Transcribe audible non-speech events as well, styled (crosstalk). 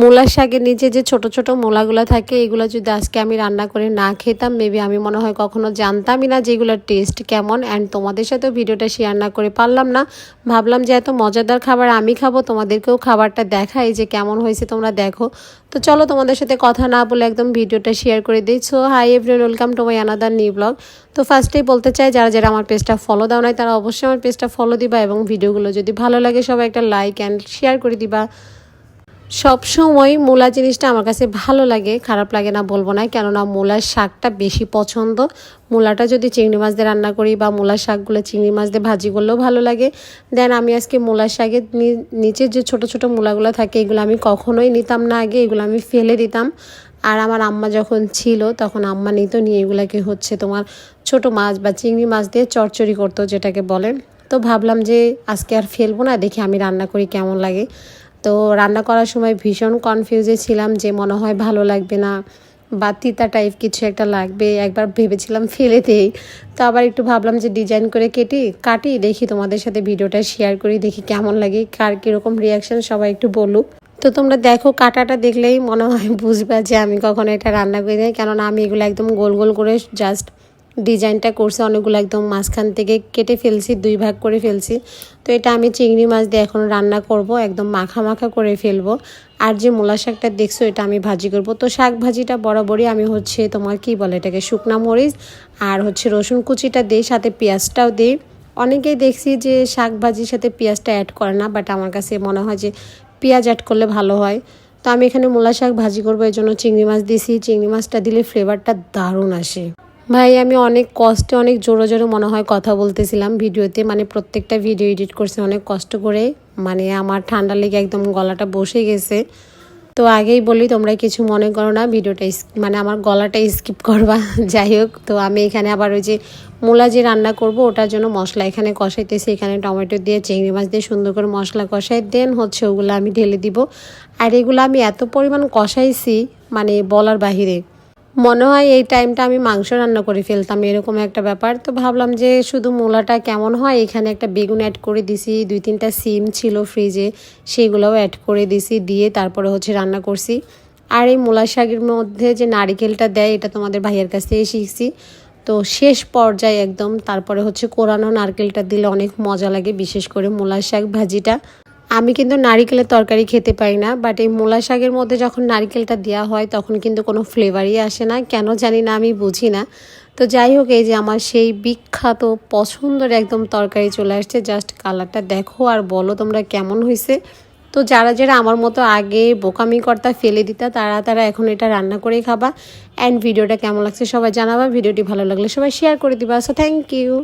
মূলার শাকের নিচে যে ছোট ছোট মূলাগুলো থাকে, এগুলো যদি আজকে আমি রান্না করে না খেতাম মেবি আমি মনে হয় কখনো জানতামই না যে এগুলোর টেস্ট কেমন। অ্যান্ড তোমাদের সাথেও ভিডিওটা শেয়ার না করে পারলাম না। ভাবলাম যে এত মজাদার খাবার আমি খাব, তোমাদেরকেও খাবারটা দেখাই যে কেমন হয়েছে, তোমরা দেখো। তো চলো তোমাদের সাথে কথা না বলে একদম ভিডিওটা শেয়ার করে দিই। So hi everyone welcome to my another new blog তো ফার্স্টেই বলতে চাই, যারা যারা আমার পেজটা ফলো দাও নাই, তারা অবশ্যই আমার পেজটা ফলো দিবা এবং ভিডিওগুলো যদি ভালো লাগে, সবাই একটা লাইক অ্যান্ড শেয়ার করে দিবা। সব সময় মূলা জিনিসটা আমার কাছে ভালো লাগে, খারাপ লাগে না বলব না, কেননা মূলার শাকটা বেশি পছন্দ। মূলাটা যদি চিংড়ি মাছ দিয়ে রান্না করি বা মূলার শাকগুলো চিংড়ি মাছ দিয়ে ভাজি করলেও ভালো লাগে। দেন আমি আজকে মূলার শাকের নিচের যে ছোট ছোট মূলাগুলো থাকে, এগুলো আমি কখনোই নিতাম না আগে, এগুলো আমি ফেলে দিতাম। আর আমার আম্মা যখন ছিল, তখন আম্মা নিত নিয়ে এগুলাকে হচ্ছে তোমার ছোট মাছ বা চিংড়ি মাছ দিয়ে চচ্চড়ি করতো, যেটাকে বলে। তো ভাবলাম যে আজকে আর ফেলব না, দেখি আমি রান্না করি কেমন লাগে। তো রান্না করার সময় ভীষণ কনফিউজে ছিলাম যে মনে হয় ভালো লাগবে না বা তিতা টাইপ কিছু একটা লাগবে। একবার ভেবেছিলাম ফেলে দেই। তো আবার একটু ভাবলাম যে ডিজাইন করে কেটে, কাটি, দেখি তোমাদের সাথে ভিডিওটা শেয়ার করি, দেখি কেমন লাগে, কার কীরকম রিয়াকশান সবাই একটু বলুক। তো তোমরা দেখো, কাটাটা দেখলেই মনে হয় বুঝবা যে আমি কখনো এটা রান্না করি নাই, কেননা আমি এগুলো একদম গোল গোল করে জাস্ট ডিজাইনটা করছে, অনেকগুলো একদম মাঝখান থেকে কেটে ফেলছি, দুই ভাগ করে ফেলছি। তো এটা আমি চিংড়ি মাছ দিয়ে এখন রান্না করব, একদম মাখা মাখা করে ফেলব। আর যে মূলা শাকটা দেখছ, এটা আমি ভাজি করব। তো শাক ভাজিটা বরাবরই আমি হচ্ছে তোমার কি বলে এটাকে, শুকনা মরিচ আর হচ্ছে রসুন কুচিটা দিই, সাথে পেঁয়াজটাও দিই। অনেকেই দেখছি যে শাক ভাজির সাথে পেঁয়াজটা অ্যাড করে না বাট আমার কাছে মনে হয় যে পেঁয়াজ অ্যাড করলে ভালো হয়। তো আমি এখানে মূলা শাক ভাজি করব এই জন্য চিংড়ি মাছ দিছি। চিংড়ি মাছটা দিলে ফ্লেভারটা দারুণ আসে। ভাই, আমি অনেক কষ্টে, অনেক জোরে জোরে মনে হয় কথা বলতেছিলাম ভিডিওতে। মানে প্রত্যেকটা ভিডিও এডিট করছি, অনেক কষ্ট করে। মানে আমার ঠান্ডা লেগে একদম গলাটা বসে গেছে। তো আগেই বলি, তোমরা কিছু মনে করো না, ভিডিওটা মানে আমার গলাটা স্কিপ করবা। (laughs) যাই হোক, তো আমি এখানে আবার ওই যে মূলা যে রান্না করব, ওটার জন্য মশলা এখানে কষাইতেছি। এখানে টমেটো দিয়ে, চিংড়ি মাছ দিয়ে সুন্দর করে মশলা কষাই দেন হচ্ছে ওগুলো আমি ঢেলে দিব। আর এগুলো আমি এত পরিমাণ কষাইছি মানে বলার বাহিরে। মনে হয় এই টাইমটা আমি মাংস রান্না করে ফেলতাম, এরকম একটা ব্যাপার। তো ভাবলাম যে শুধু মূলাটা কেমন হয়, এখানে একটা বেগুন অ্যাড করে দিছি, দুই তিনটা সিম ছিল ফ্রিজে সেগুলোও অ্যাড করে দিছি, দিয়ে তারপরে হচ্ছে রান্না করছি। আর এই মূলা শাকের মধ্যে যে নারিকেলটা দেয়, এটা তোমাদের ভাইয়ের কাছ থেকে শিখছি। তো শেষ পর্যায়ে একদম, তারপরে হচ্ছে কোরানো নারকেলটা দিলে অনেক মজা লাগে, বিশেষ করে মূলা শাক ভাজিটা। আমি কিন্তু নারিকেলের তরকারি খেতে পারি না বাট এই মূলা শাকের মধ্যে যখন নারিকেলটা দেওয়া হয়, তখন কিন্তু কোনো ফ্লেভারই আসে না। কেন জানি না, আমি বুঝি না। তো যাই হোক, এই যে আমার সেই বিখ্যাত, পছন্দের একদম তরকারি চলে আসছে। জাস্ট কালারটা দেখো আর বলো তোমরা কেমন হয়েছে। তো যারা যারা আমার মতো আগে বোকামি কর্তা, ফেলে দিতা, তারা তারা এখন এটা রান্না করেই খাবা। অ্যান্ড ভিডিওটা কেমন লাগছে সবাই জানাবা। ভিডিওটি ভালো লাগলে সবাই শেয়ার করে দিবা। So thank you